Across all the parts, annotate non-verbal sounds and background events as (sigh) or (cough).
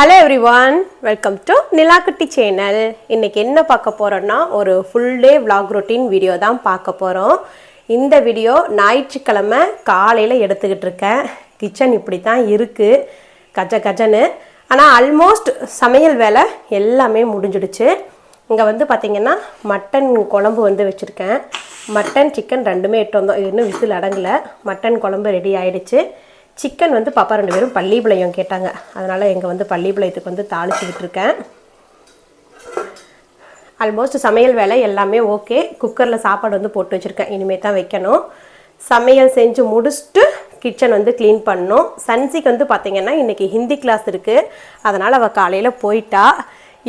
Hello everyone welcome to Nilakutty channel இன்றைக்கி என்ன பார்க்க போகிறோன்னா ஒரு full day vlog routine video தான் பார்க்க போகிறோம் இந்த வீடியோ ஞாயிற்றுக்கிழமை காலையில் எடுத்துக்கிட்டு இருக்கேன். கிச்சன் இப்படி தான் இருக்குது கஜ கஜன்னு. ஆனால் ஆல்மோஸ்ட் சமையல் வேலை எல்லாமே முடிஞ்சிடுச்சு. இங்கே வந்து பார்த்திங்கன்னா மட்டன் குழம்பு வந்து வச்சுருக்கேன். மட்டன் சிக்கன் ரெண்டுமே எட்டு வந்தோம். இன்னும் விசில் அடங்கலை. மட்டன் குழம்பு ரெடி ஆகிடுச்சு சிக்கன் வந்து பாப்பா ரெண்டு பேரும் பள்ளிப்பாளையம் கேட்டாங்க. அதனால் எங்கள் வந்து பள்ளிப்பாளையத்துக்கு வந்து தாளிச்சுக்கிட்டு இருக்கேன் ஆல்மோஸ்ட் சமையல் வேலை எல்லாமே ஓகே. குக்கரில் சாப்பாடு வந்து போட்டு வச்சுருக்கேன். இனிமேல் தான் வைக்கணும். சமையல் செஞ்சு முடிச்சுட்டு கிச்சன் வந்து க்ளீன் பண்ணணும். சன்சிக்கு வந்து பார்த்திங்கன்னா இன்றைக்கி ஹிந்தி கிளாஸ் இருக்குது அதனால் அவள் காலையில் போயிட்டா.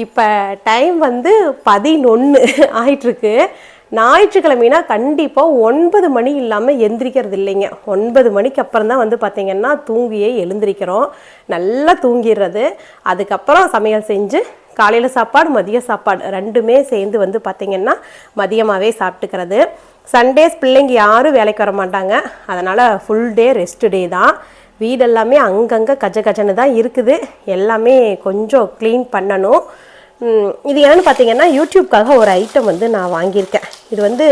இப்போ டைம் வந்து பதினொன்று ஆயிட்டுருக்கு. ஞாயிற்றுக்கிழமைனா கண்டிப்பாக ஒன்பது மணி இல்லாமல் எந்திரிக்கிறது இல்லைங்க. ஒன்பது மணிக்கு அப்புறம் தான் வந்து பார்த்திங்கன்னா தூங்கியே எழுந்திரிக்கிறோம். நல்லா தூங்கிடுறது. அதுக்கப்புறம் சமையல் செஞ்சு காலையில் சாப்பாடு மதிய சாப்பாடு ரெண்டுமே சேர்ந்து வந்து பார்த்திங்கன்னா மதியமாகவே சாப்பிட்டுக்கிறது. சண்டேஸ் பிள்ளைங்க யாரும் வேலைக்கு வர மாட்டாங்க. அதனால் ஃபுல் டே ரெஸ்ட் டே தான். வீடெல்லாமே அங்கங்கே கஜ கஜன்னு தான் இருக்குது. எல்லாமே கொஞ்சம் க்ளீன் பண்ணணும். இது என்னென்னு பார்த்தீங்கன்னா யூடியூப்காக ஒரு ஐட்டம் வந்து நான் வாங்கியிருக்கேன். இது வந்து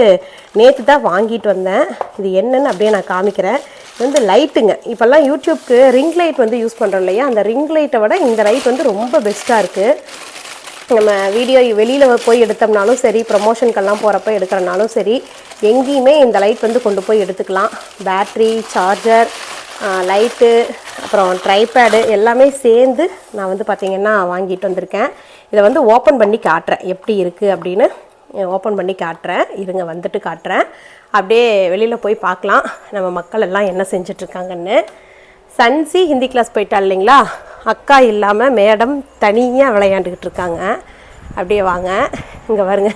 நேற்று தான் வாங்கிட்டு வந்தேன். இது என்னன்னு அப்படியே நான் காமிக்கிறேன். இது வந்து லைட்டுங்க. இப்போல்லாம் யூடியூப்க்கு ரிங் லைட் வந்து யூஸ் பண்ணுறோம் இல்லையா? அந்த ரிங் லைட்டை விட இந்த லைட் வந்து ரொம்ப பெஸ்ட்டாக இருக்குது நம்ம வீடியோ வெளியில் போய் எடுத்தோம்னாலும் சரி ப்ரமோஷனுக்கெல்லாம் போகிறப்ப எடுக்கிறனாலும் சரி எங்கேயுமே இந்த லைட் வந்து கொண்டு போய் எடுத்துக்கலாம். பேட்ரி சார்ஜர் லைட்டு அப்புறம் ட்ரைபேடு எல்லாமே சேர்ந்து நான் வந்து பார்த்திங்கன்னா வாங்கிட்டு வந்திருக்கேன். இதை வந்து ஓப்பன் பண்ணி காட்டுறேன். எப்படி இருக்குது அப்படின்னு. ஓப்பன் பண்ணி காட்டுறேன். இருங்க வந்துட்டு காட்டுறேன். அப்படியே வெளியில் போய் பார்க்கலாம். நம்ம மக்கள் எல்லாம் என்ன செஞ்சிட்ருக்காங்கன்னு சன்சி ஹிந்தி கிளாஸ் போயிட்டா இல்லைங்களா? அக்கா இல்லாமல் மேடம் தனியாக விளையாண்டுக்கிட்டு இருக்காங்க. அப்படியே வாங்க. இங்கே பாருங்க.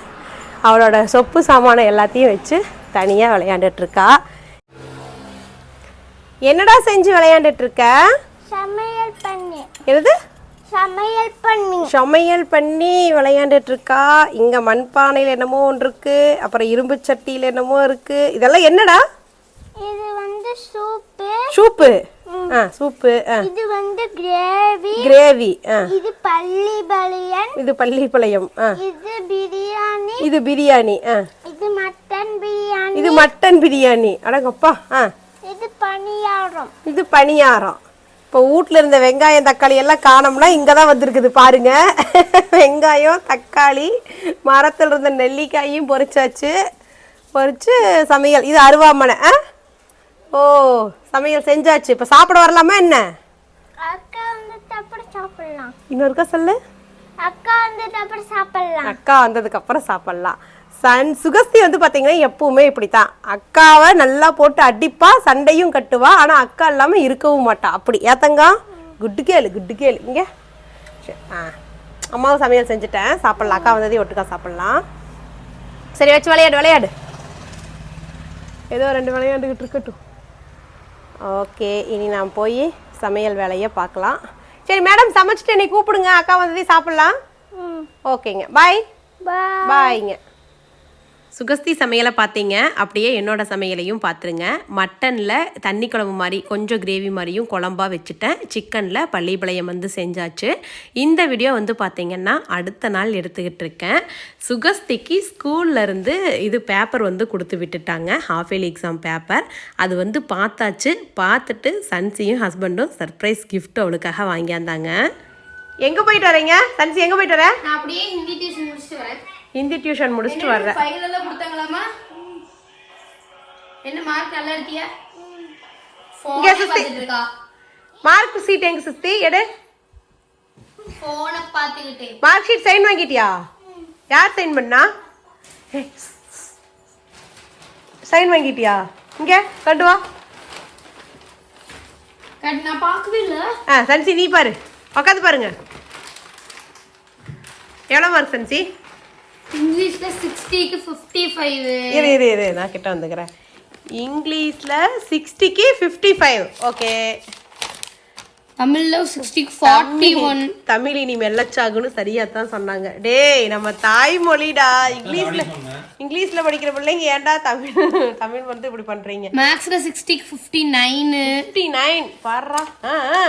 அவளோட சொப்பு சாமானை எல்லாத்தையும் வச்சு தனியாக விளையாண்டுட்டு இருக்கா. என்னடா செஞ்சு விளையாண்டுட்டு இருக்க? சமையல் பண்ணி சமையல் பண்ணி. சமையல் பண்ணி விளையாண்டுட்டு இருக்கா இங்கே மண்பானையில் என்னமோ ஒன்று இருக்கு அப்புறம் இரும்பு சட்டியில் என்னமோ இருக்கு. இதெல்லாம் என்னடா? இது வந்து சூப்பு. சூப்பு? ஆ சூப்பு. ஆ. இது வந்து கிரேவி. கிரேவி ஆ. இது பள்ளி பலியன் இது பள்ளிப்பாளையம் ஆ. இது பிரியாணி. இது பிரியாணி ஆ. இது மட்டன் பிரியாணி. இது மட்டன் பிரியாணி. அடங்கப்பா ஆ. இது பணியாரம். இது பணியாரம். இப்போ வீட்டில் இருந்த வெங்காயம் தக்காளி எல்லாம் காணோம்னா இங்கே தான் வந்திருக்குது பாருங்க. வெங்காயம் தக்காளி மரத்தில் இருந்த நெல்லிக்காயும் பொரிச்சாச்சு. பொரிச்சு சமையல். இது அருவாமனை ஆ? ஓ சமையல் செஞ்சாச்சு. இப்போ சாப்பிட வரலாமா என்ன? இன்னொருக்கா சொல்லு. அக்கா வந்துட்டு அப்புறம் சாப்பிடலாம். அக்கா வந்ததுக்கு அப்புறம் சாப்பிடலாம். சன் சுகஸ்தி வந்து பார்த்தீங்கன்னா எப்பவுமே இப்படி தான் அக்காவை நல்லா போட்டு அடிப்பா சண்டையும் கட்டுவா ஆனால் அக்கா இல்லாமல் இருக்கவும் மாட்டா. அப்படி. ஏத்தங்கா குட்டு கேளு குட்டு கேளு. இங்கே. சரி ஆ. அம்மாவும் சமையல் செஞ்சுட்டேன். சாப்பிட்லாம். அக்கா வந்ததே ஒட்டுக்கா சாப்பிட்லாம். சரி வச்சு விளையாடு விளையாடு. ஏதோ ரெண்டு விளையாண்டுக்கிட்டு இருக்கட்டும். ஓகே இனி நான் போய் சமையல் வேலையை பார்க்கலாம். சரி மேடம் சமைச்சிட்டு என்னை கூப்பிடுங்க. அக்கா வந்ததே சாப்பிட்லாம். ஓகேங்க. பாய். பாய். பாய்ங்க. சுகஸ்தி சமையலை பார்த்தீங்க அப்படியே என்னோடய சமையலையும் பார்த்துருங்க. மட்டனில் தண்ணி குழம்பு மாதிரி கொஞ்சம் கிரேவி மாதிரியும் குழம்பா வச்சுட்டேன். சிக்கனில் பள்ளிப்பாளையம் வந்து செஞ்சாச்சு. இந்த வீடியோ வந்து பார்த்தீங்கன்னா அடுத்த நாள் எடுத்துக்கிட்டு இருக்கேன். சுகஸ்திக்கு ஸ்கூல்லேருந்து இது பேப்பர் வந்து கொடுத்து விட்டுட்டாங்க. ஹாஃப் இயர்லி எக்ஸாம் பேப்பர் அது வந்து பார்த்தாச்சு. பார்த்துட்டு சன்சியும் ஹஸ்பண்டும் சர்ப்ரைஸ் கிஃப்ட் அவளுக்காக வாங்கியாந்தாங்க. எங்கே போயிட்டு வரீங்க? சன்சி எங்கே போயிட்டு வரேன் நான் அப்படியே ஹிந்தி டியூஷன் முடிச்சுட்டு வரேன். ஹிந்தி டியூஷன் முடிச்சுட்டு வர்றேன். ஃபைல் எல்லாம் கொடுத்தாங்களாமா என்ன மார்க் நல்லா எடுத்தியா இங்க இருக்கா? மார்க் சீட் எங்க சுத்தி? எடு. போனை பார்த்துக்கிட்டு. மார்க் ஷீட் சைன் வாங்கிட்டியா? யார் சைன் பண்ணா? சைன் வாங்கிட்டியா? இங்க கண்டு வா. நான் பார்க்கவே இல்ல. ஆ சன்சி நீ பாரு. உட்காந்து பாருங்க. எவ்வளோ மார்க் சன்சி? இங்கிலீஷ்ல சிக்ஸ்டிக்கு ஃபிஃப்டி ஃபைவ் இரு இரு இரு நான் கிட்ட வந்துக்கிறேன். இங்கிலீஷில் சிக்ஸ்டிக்கு ஃபிஃப்டி ஃபைவ் ஓகே. தமிழ்ல சிக்ஸ்டிக்கு ஃபார்ட்டி ஒன் தமிழ் இனி மெல்லச்சாகுன்னு சரியா தான் சொன்னாங்க. டேய் நம்ம தாய்மொழிடா. இங்கிலீஷ்ல இங்கிலீஷ்ல படிக்கிற பிள்ளைங்க ஏன்டா தமிழ் தமிழ் வந்து இப்படி பண்றீங்க? மேக்ஸ்ல சிக்ஸ்டிக்கு ஃபிஃப்டி நைனு ஃபிஃப்டி நைன் பாடுறா ஆ ஆ.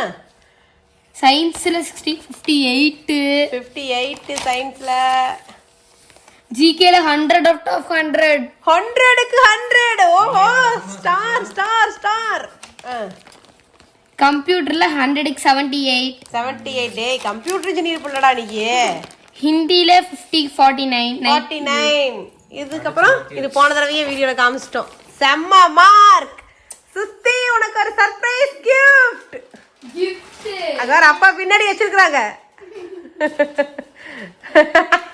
சயின்ஸ்ல sixty fifty eight fifty eight சயின்ஸில் ஜிகேல ஹண்ட்ரட் அவுட் ஆஃப் ஹண்ட்ரட் ஹண்ட்ரடுக்கு ஹண்ட்ரட் ஓஹோ ஸ்டார் ஸ்டார் ஸ்டார் கம்ப்யூட்டர்ல ஹண்ட்ரடுக்கு செவன்டி எயிட் செவன்டி எயிட் டே கம்ப்யூட்டர் இன்ஜினியர் பிள்ளடா நீ ஹிந்தில fifty forty nine forty nine இதுக்கப்புறம் இது போன தடவையே வீடியோவில் காமிச்சிட்டோம். செம்ம மார்க் சுத்தி உனக்கு ஒரு சர்ப்ரைஸ் கிஃப்ட் அதான் அப்பா பின்னாடி வச்சிருக்கிறாங்க. (laughs)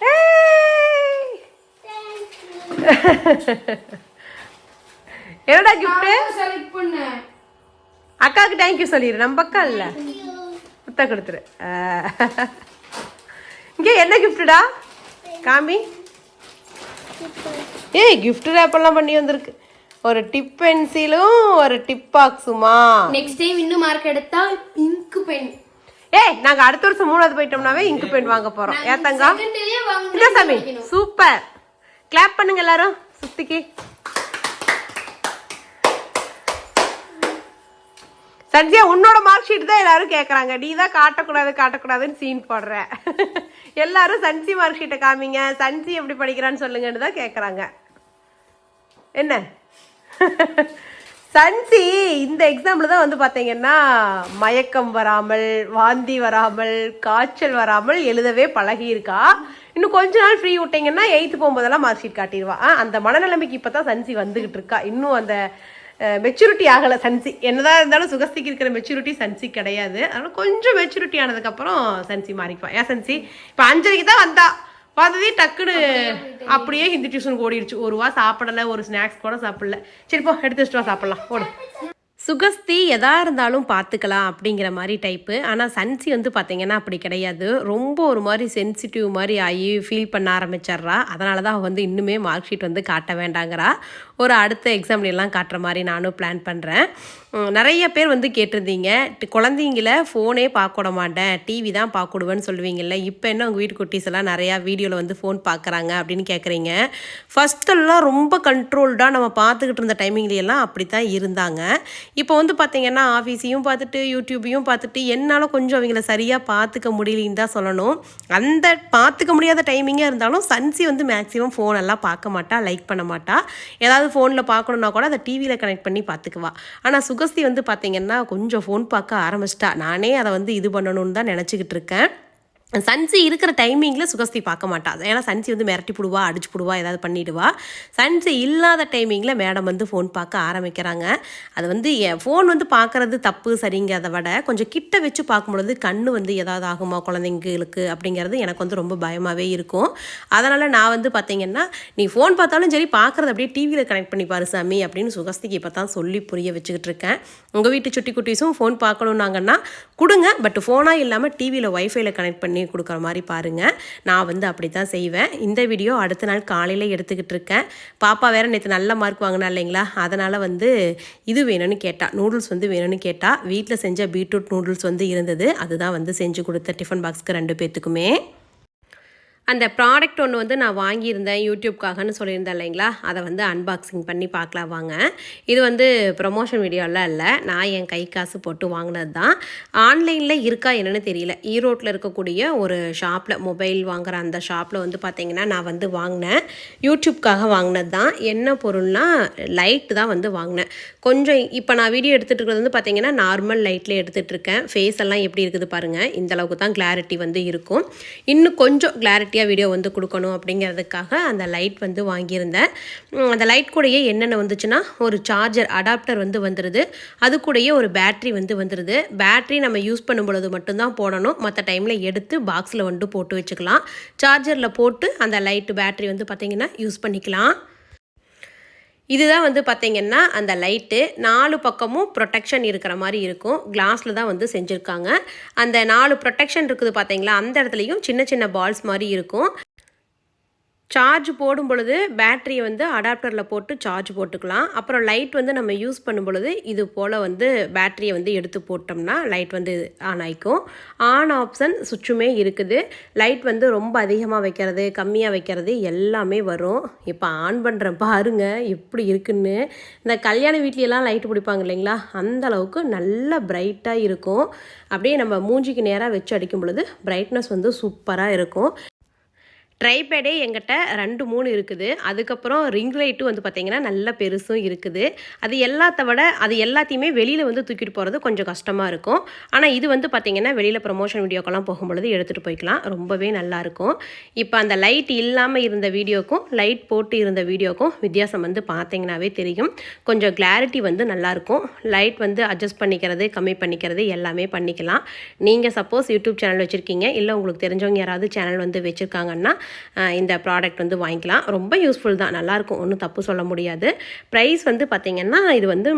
(laughs) என்னடா கிஃப்ட் செலக்ட் பண்ணேன். அக்காவுக்கு தேங்க்யூ சொல்லிடு. நம்ம அக்கா இல்ல. முத்தா கொடுத்துரு. (laughs) இங்கே என்ன கிஃப்ட்டுடா காமி? ஏய் gift wrap எல்லாம் பண்ணி வந்திருக்கு. ஒரு டிப் பென்சிலும் ஒரு டிப் பாக்ஸுமா நெக்ஸ்ட் டைம் இன்னும் மார்க் எடுத்தா இங்க் பென் ஏய் நாங்க அடுத்த வருஷம் மூணாவது போயிட்டோம்னாவே இங்கு பென் வாங்க போறோம். ஏத்தங்கா இந்த சாமி சூப்பர். கிளாப் பண்ணுங்க எல்லாரும் சுத்திக்கு. சத்யா உன்னோட மார்க் ஷீட் தான் எல்லாரும் கேட்குறாங்க நீ தான் காட்டக்கூடாது காட்டக்கூடாதுன்னு சீன் போடுற. (laughs) எல்லாரும் சன்சி மார்க் ஷீட்டை காமிங்க. சன்சி எப்படி படிக்கிறான்னு சொல்லுங்கன்னு தான் கேட்குறாங்க என்ன? (laughs) சன்சி இந்த எக்ஸாம்பிள் தான் வந்து பார்த்தீங்கன்னா மயக்கம் வராமல் வாந்தி வராமல் காய்ச்சல் வராமல் எழுதவே பழகியிருக்கா. இன்னும் கொஞ்ச நாள் ஃப்ரீ விட்டீங்கன்னா எயித்து போகும்போதெல்லாம் மார்க் ஷீட் காட்டிடுவா. அந்த மனநிலைமைக்கு இப்போ தான் சன்சி வந்துகிட்டு இருக்கா. இன்னும் அந்த மெச்சூரிட்டி ஆகலை சன்சி. என்னதான் இருந்தாலும் சுகஸ்திக்கு இருக்கிற மெச்சூரிட்டி சன்சி கிடையாது. அதனால கொஞ்சம் மெச்சூரிட்டி ஆனதுக்கப்புறம் சன்சி மாறிக்குவான் ஏன் சன்சி? இப்போ அஞ்சரைக்கு தான் வந்தா. பார்த்ததே டக்குன்னு அப்படியே ஹிந்தி டியூஷன் ஓடிடுச்சு. ஒரு வா சாப்பிடல ஒரு ஸ்நாக்ஸ் கூட சாப்பிடல. சரி போ எடுத்து வச்சுட்டு வா சாப்பிடலாம். ஓடு. சுகஸ்தி எதா இருந்தாலும் பார்த்துக்கலாம் அப்படிங்கிற மாதிரி டைப்பு ஆனால் சன்சி வந்து பார்த்தீங்கன்னா அப்படி கிடையாது. ரொம்ப ஒரு மாதிரி சென்சிட்டிவ் மாதிரி ஆகி ஃபீல் பண்ண ஆரம்பிச்சிட்றா. அதனால தான் அவள் வந்து இன்னுமே மார்க் ஷீட் வந்து காட்ட வேண்டாங்கிறா. ஒரு அடுத்த எக்ஸாம்ல எல்லாம் காட்டுற மாதிரி நானும் பிளான் பண்ணுறேன் நிறைய பேர் வந்து கேட்டிருந்தீங்க. குழந்தைங்கள ஃபோனே பார்க்க விட மாட்டேன். டிவி தான் பார்க்க விடுவேன்னு சொல்லுவீங்கல்ல. இப்போ என்ன உங்கள் வீட்டு குட்டீஸ் எல்லாம் நிறையா வீடியோவில் வந்து ஃபோன் பார்க்குறாங்க அப்படின்னு கேட்குறீங்க. ஃபஸ்ட்டெல்லாம் ரொம்ப கண்ட்ரோல்டாக நம்ம பார்த்துக்கிட்டு இருந்த டைமிங்லையெல்லாம் அப்படி தான் இருந்தாங்க. இப்போ வந்து பார்த்தீங்கன்னா ஆஃபீஸையும் பார்த்துட்டு யூடியூபையும் பார்த்துட்டு என்னால் கொஞ்சம் அவங்கள சரியாக பார்த்துக்க முடியலன்னு தான் சொல்லணும். அந்த பார்த்துக்க முடியாத டைமிங்காக இருந்தாலும் சன்சி வந்து மேக்ஸிமம் ஃபோன் எல்லாம் பார்க்க மாட்டா லைக் பண்ண மாட்டா. ஏதாவது ஃபோனில் பார்க்கணுன்னா கூட அதை டிவியில் கனெக்ட் பண்ணி பார்த்துக்குவா. ஆனால் சுகஸ்தி வந்து பார்த்தீங்கன்னா கொஞ்சம் ஃபோன் பார்க்க ஆரம்பிச்சிட்டா. நானே அதை வந்து இது பண்ணணும்னு தான் நினச்சிக்கிட்டு இருக்கேன். சன்சி இருக்கிற டைமிங்கில் சுகஸ்தி பார்க்க மாட்டா. ஏன்னா சன்சி வந்து மிரட்டி போடுவா அடிச்சு போடுவா ஏதாவது பண்ணிவிடுவா சன்சி இல்லாத டைமிங்கில் மேடம் வந்து ஃபோன் பார்க்க ஆரம்பிக்கிறாங்க. அது வந்து ஃபோன் வந்து பார்க்குறது தப்பு சரிங்கிறத விட கொஞ்சம் கிட்ட வச்சு பார்க்கும்பொழுது கண் வந்து ஏதாவது ஆகுமா குழந்தைங்களுக்கு அப்படிங்கிறது எனக்கு வந்து ரொம்ப பயமாகவே இருக்கும். அதனால் நான் வந்து பார்த்தீங்கன்னா நீ ஃபோன் பார்த்தாலும் சரி பார்க்குறது அப்படியே டிவியில் கனெக்ட் பண்ணி பாரு சாமி அப்படின்னு சுகஸ்திக்கு இப்போ தான் சொல்லி புரிய வச்சுக்கிட்டு இருக்கேன். உங்கள் வீட்டு சுட்டி குட்டீஸும் ஃபோன் பார்க்கணுன்னாங்கன்னா கொடுங்க. பட் ஃபோனாக இல்லாமல் டிவியில் ஒய்ஃபைல கனெக்ட் பண்ணி கொடுக்குற மாதிரி பாருங்கள் நான் வந்து அப்படி தான் செய்வேன். இந்த வீடியோ அடுத்த நாள் காலையில் எடுத்துக்கிட்டு இருக்கேன். பாப்பா வேற நேற்று நல்ல மார்க் வாங்கினா இல்லைங்களா? அதனால் வந்து இது வேணும்னு கேட்டால் நூடுல்ஸ் வந்து வேணும்னு கேட்டால் வீட்டில் செஞ்ச பீட்ரூட் நூடுல்ஸ் வந்து இருந்தது. அதுதான் வந்து செஞ்சு கொடுத்த டிஃபன் பாக்ஸ்க்கு ரெண்டு பேர்த்துக்குமே அந்த ப்ராடக்ட் ஒன்று வந்து நான் வாங்கியிருந்தேன் யூடியூப்காகன்னு சொல்லியிருந்தேன் இல்லைங்களா? அதை வந்து அன்பாக்சிங் பண்ணி பார்க்கலாம் வாங்க. இது வந்து ப்ரொமோஷன் வீடியோலாம் இல்லை. நான் என் கை காசு போட்டு வாங்கினது தான். ஆன்லைனில் இருக்கா என்னென்னு தெரியல. ஈரோட்டில் இருக்கக்கூடிய ஒரு ஷாப்பில் மொபைல் வாங்குற அந்த ஷாப்பில் வந்து பார்த்தீங்கன்னா நான் வந்து வாங்கினேன். யூடியூப்காக வாங்கினது தான். என்ன பொருள்னால் லைட்டு தான் வந்து வாங்கினேன். கொஞ்சம் இப்போ நான் வீடியோ எடுத்துகிட்டு இருக்கிறது வந்து பார்த்தீங்கன்னா நார்மல் லைட்டில் எடுத்துகிட்ருக்கேன் ஃபேஸ் எல்லாம் எப்படி இருக்குது பாருங்கள் இந்த அளவுக்கு தான் கிளாரிட்டி வந்து இருக்கும். இன்னும் கொஞ்சம் கிளாரிட்டியாக வீடியோ வந்து கொடுக்கணும் அப்படிங்கிறதுக்காக அந்த லைட் வந்து வாங்கியிருந்தேன். அந்த லைட் கூடயே என்னென்ன வந்துச்சுன்னா ஒரு சார்ஜர் அடாப்டர் வந்து வந்துடுது அது கூடயே ஒரு பேட்ரி வந்து வந்துடுது பேட்ரி நம்ம யூஸ் பண்ணும் பொழுது மட்டும்தான் போடணும். மற்ற டைமில் எடுத்து பாக்ஸில் வந்து போட்டு வச்சுக்கலாம். சார்ஜரில் போட்டு அந்த லைட்டு பேட்ரி வந்து பார்த்திங்கன்னா யூஸ் பண்ணிக்கலாம். இதுதான் வந்து பார்த்தீங்கன்னா அந்த லைட்டு. நாலு பக்கமும் ப்ரொடெக்ஷன் இருக்கிற மாதிரி இருக்கும். கிளாஸில் தான் வந்து செஞ்சுருக்காங்க. அந்த நாலு ப்ரொடெக்ஷன் இருக்குது பார்த்தீங்களா அந்த இடத்துலையும் சின்ன சின்ன பால்ஸ் மாதிரி இருக்கும். சார்ஜ் போடும் பொழுது பேட்டரியை வந்து அடாப்டரில் போட்டு சார்ஜ் போட்டுக்கலாம். அப்புறம் லைட் வந்து நம்ம யூஸ் பண்ணும் பொழுது இது போல் வந்து பேட்டரியை வந்து எடுத்து போட்டோம்னா லைட் வந்து ஆன் ஆகிக்கும் ஆன் ஆப்ஷன் சுவிட்சுமே இருக்குது. லைட் வந்து ரொம்ப அதிகமாக வைக்கிறது கம்மியாக வைக்கிறது எல்லாமே வரும். இப்போ ஆன் பண்ணுற பாருங்க எப்படி இருக்குன்னு. இந்த கல்யாண வீட்லையெல்லாம் லைட் பிடிப்பாங்க இல்லைங்களா? அந்த அளவுக்கு நல்ல பிரைட்டாக இருக்கும். அப்படியே நம்ம மூஞ்சிக்கு நேராக வச்சு அடிக்கும் பொழுது பிரைட்னஸ் வந்து சூப்பராக இருக்கும். ட்ரைபேடே எங்கிட்ட ரெண்டு மூணு இருக்குது. அதுக்கப்புறம் ரிங் லைட்டும் வந்து பார்த்திங்கன்னா நல்ல பெருசும் இருக்குது. அது எல்லாத்த விட அது எல்லாத்தையுமே வெளியில் வந்து தூக்கிட்டு போகிறது கொஞ்சம் கஷ்டமாக இருக்கும். ஆனால் இது வந்து பார்த்திங்கன்னா வெளியில் ப்ரொமோஷன் வீடியோக்கெல்லாம் போகும்பொழுது எடுத்துகிட்டு போய்க்கலாம். ரொம்பவே நல்லாயிருக்கும் இப்போ அந்த லைட் இல்லாமல் இருந்த வீடியோக்கும் லைட் போட்டு இருந்த வீடியோக்கும் வித்தியாசம் வந்து பார்த்திங்கனாவே தெரியும். கொஞ்சம் கிளாரிட்டி வந்து நல்லாயிருக்கும் லைட் வந்து அட்ஜஸ்ட் பண்ணிக்கிறது கம்மி பண்ணிக்கிறது எல்லாமே பண்ணிக்கலாம். நீங்கள் சப்போஸ் யூடியூப் சேனல் வச்சுருக்கீங்க. இல்லை உங்களுக்கு தெரிஞ்சவங்க யாராவது சேனல் வந்து வச்சுருக்காங்கன்னா இந்த ப்ராடக்ட் வந்து வாங்கிக்கலாம். ரொம்ப யூஸ்ஃபுல் தான். நல்லாயிருக்கும் ஒன்றும் தப்பு சொல்ல முடியாது. ப்ரைஸ் வந்து பார்த்திங்கன்னா இது வந்து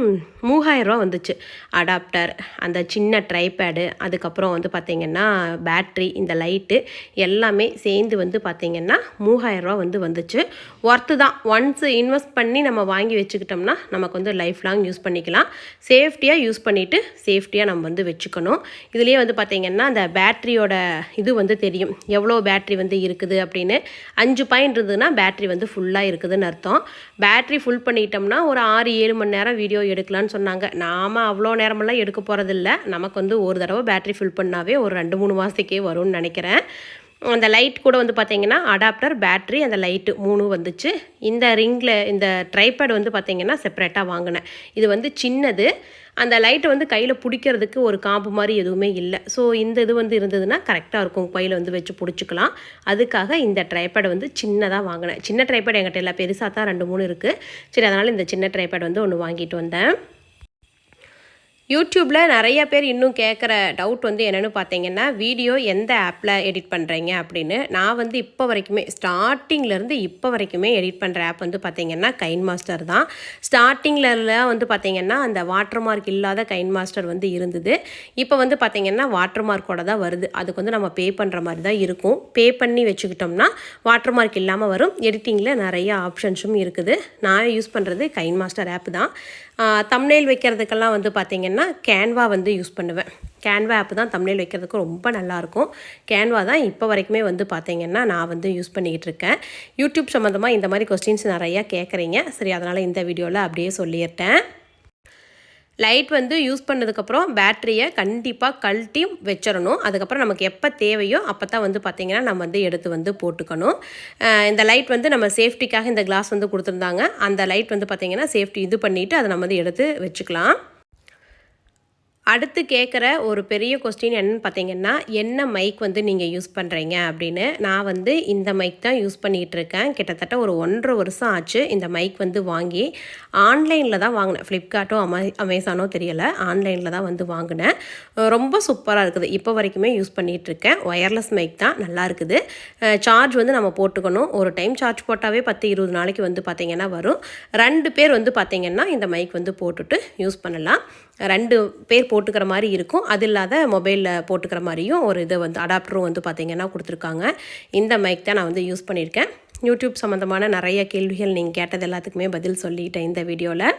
மூவாயிரரூவா வந்துச்சு. அடாப்டர் அந்த சின்ன ட்ரைபேடு அதுக்கப்புறம் வந்து பார்த்திங்கன்னா பேட்ரி இந்த லைட்டு எல்லாமே சேர்ந்து வந்து பார்த்திங்கன்னா மூவாயிரரூவா வந்து வந்துச்சு. ஒர்த்து தான். ஒன்ஸ் இன்வெஸ்ட் பண்ணி நம்ம வாங்கி வச்சுக்கிட்டோம்னா நமக்கு வந்து லைஃப் லாங் யூஸ் பண்ணிக்கலாம் சேஃப்டியாக யூஸ் பண்ணிவிட்டு சேஃப்டியாக நம்ம வந்து வச்சுக்கணும். இதுலேயே வந்து பார்த்திங்கன்னா அந்த பேட்ரியோட இது வந்து தெரியும். எவ்வளோ பேட்ரி வந்து இருக்குது அப்படின்னு அஞ்சு பாயிண்ட் இருந்ததுன்னா பேட்ரி வந்து ஃபுல்லாக இருக்குதுன்னு அர்த்தம். பேட்ரி ஃபுல் பண்ணிட்டோம்னா ஒரு ஆறு ஏழு மணி நேரம் வீடியோ எடுக்கலான்னு சொன்னாங்க. நாம் அவ்வளோ நேரமெல்லாம் எடுக்க போகிறதில்ல நமக்கு வந்து ஒரு தடவை பேட்ரி ஃபில் பண்ணாவே ஒரு ரெண்டு மூணு மாதத்துக்கே வரும்னு நினைக்கிறேன். அந்த லைட் கூட வந்து பார்த்தீங்கன்னா அடாப்டர் பேட்ரி அந்த லைட்டு மூணும் வந்துச்சு. இந்த ரிங்கில் இந்த ட்ரைபேட் வந்து பார்த்தீங்கன்னா செப்பரேட்டாக வாங்கினேன். இது வந்து சின்னது. அந்த லைட்டை வந்து கையில் பிடிக்கிறதுக்கு ஒரு காம்பு மாதிரி எதுவுமே இல்லை. ஸோ இந்த இது வந்து இருந்ததுன்னா கரெக்டாக இருக்கும். கையில் வந்து வச்சு பிடிச்சிக்கலாம். அதுக்காக இந்த ட்ரைபேட் வந்து சின்னதாக வாங்கினேன். சின்ன ட்ரைபேட் என்கிட்ட இல்லை பெருசாக தான் ரெண்டு மூணு இருக்குது சரி அதனால் இந்த சின்ன ட்ரைபேட் வந்து ஒன்று வாங்கிட்டு வந்தேன். யூடியூப்பில் நிறைய பேர் இன்னும் கேட்குற டவுட் வந்து என்னென்னு பார்த்தீங்கன்னா வீடியோ எந்த ஆப்பில் எடிட் பண்ணுறீங்க அப்படின்னு. நான் வந்து இப்போ வரைக்குமே ஸ்டார்டிங்லேருந்து இப்போ வரைக்குமே எடிட் பண்ணுற ஆப் வந்து பார்த்தீங்கன்னா கைன் மாஸ்டர் தான். ஸ்டார்டிங்கில் வந்து பார்த்தீங்கன்னா அந்த வாட்டர் மார்க் இல்லாத கைன் மாஸ்டர் வந்து இருந்தது. இப்போ வந்து பார்த்தீங்கன்னா வாட்டர் மார்க்கோட தான் வருது. அதுக்கு வந்து நம்ம பே பண்ணுற மாதிரி தான் இருக்கும். பே பண்ணி வச்சுக்கிட்டோம்னா வாட்டர் மார்க் இல்லாமல் வரும். எடிட்டிங்கில் நிறைய ஆப்ஷன்ஸும் இருக்குது. நான் யூஸ் பண்ணுறது கைன் மாஸ்டர் ஆப் தான். தம்னேல் வைக்கிறதுக்கெல்லாம் வந்து பார்த்திங்கன்னா கேன்வா வந்து யூஸ் பண்ணுவேன். கேன்வா ஆப் தான் தமிழில் வைக்கிறதுக்கு ரொம்ப நல்லாயிருக்கும். கேன்வா தான் இப்போ வரைக்குமே வந்து பார்த்தீங்கன்னா நான் வந்து யூஸ் பண்ணிக்கிட்டு இருக்கேன். யூடியூப் சம்மந்தமாக இந்த மாதிரி கொஸ்டின்ஸ் நிறையா கேட்குறீங்க. சரி அதனால் இந்த வீடியோவில் அப்படியே சொல்லிட்டேன். லைட் வந்து யூஸ் பண்ணதுக்கப்புறம் பேட்டரியை கண்டிப்பாக கழட்டி வச்சிடணும். அதுக்கப்புறம் நமக்கு எப்போ தேவையோ அப்போ தான் வந்து பார்த்திங்கன்னா நம்ம வந்து எடுத்து வந்து போட்டுக்கணும். இந்த லைட் வந்து நம்ம சேஃப்டிக்காக இந்த கிளாஸ் வந்து கொடுத்துருந்தாங்க. அந்த லைட் வந்து பார்த்திங்கன்னா சேஃப்டி இது பண்ணிவிட்டு அதை நம்ம வந்து எடுத்து வச்சுக்கலாம். அடுத்து கேட்குற ஒரு பெரிய கொஸ்டின் என்னன்னு பார்த்தீங்கன்னா என்ன மைக் வந்து நீங்கள் யூஸ் பண்ணுறீங்க அப்படின்னு. நான் வந்து இந்த மைக் தான் யூஸ் பண்ணிகிட்டு இருக்கேன். கிட்டத்தட்ட ஒரு ஒன்றரை வருஷம் ஆச்சு இந்த மைக் வந்து வாங்கி. ஆன்லைனில் தான் வாங்கினேன். ஃப்ளிப்கார்ட்டோ அமே அமேசானோ தெரியலை. ஆன்லைனில் தான் வந்து வாங்கினேன். ரொம்ப சூப்பராக இருக்குது. இப்போ வரைக்குமே யூஸ் பண்ணிகிட்ருக்கேன் ஒயர்லெஸ் மைக் தான் நல்லா இருக்குது. சார்ஜ் வந்து நம்ம போட்டுக்கணும். ஒரு டைம் சார்ஜ் போட்டாவே பத்து இருபது நாளைக்கு வந்து பார்த்திங்கன்னா வரும். ரெண்டு பேர் வந்து பார்த்திங்கன்னா இந்த மைக் வந்து போட்டுட்டு யூஸ் பண்ணலாம். ரெண்டு பேர் போட்டுக்கிற மாதிரி இருக்கும். அது இல்லாத மொபைலில் போட்டுக்கிற மாதிரியும் ஒரு இது வந்து அடாப்டரும் வந்து பார்த்திங்கன்னா கொடுத்துருக்காங்க. இந்த மைக் தான் நான் வந்து யூஸ் பண்ணியிருக்கேன். யூடியூப் சம்மந்தமான நிறைய கேள்விகள் நீங்கள் கேட்டது எல்லாத்துக்குமே பதில் சொல்லிட்டேன் இந்த வீடியோவில்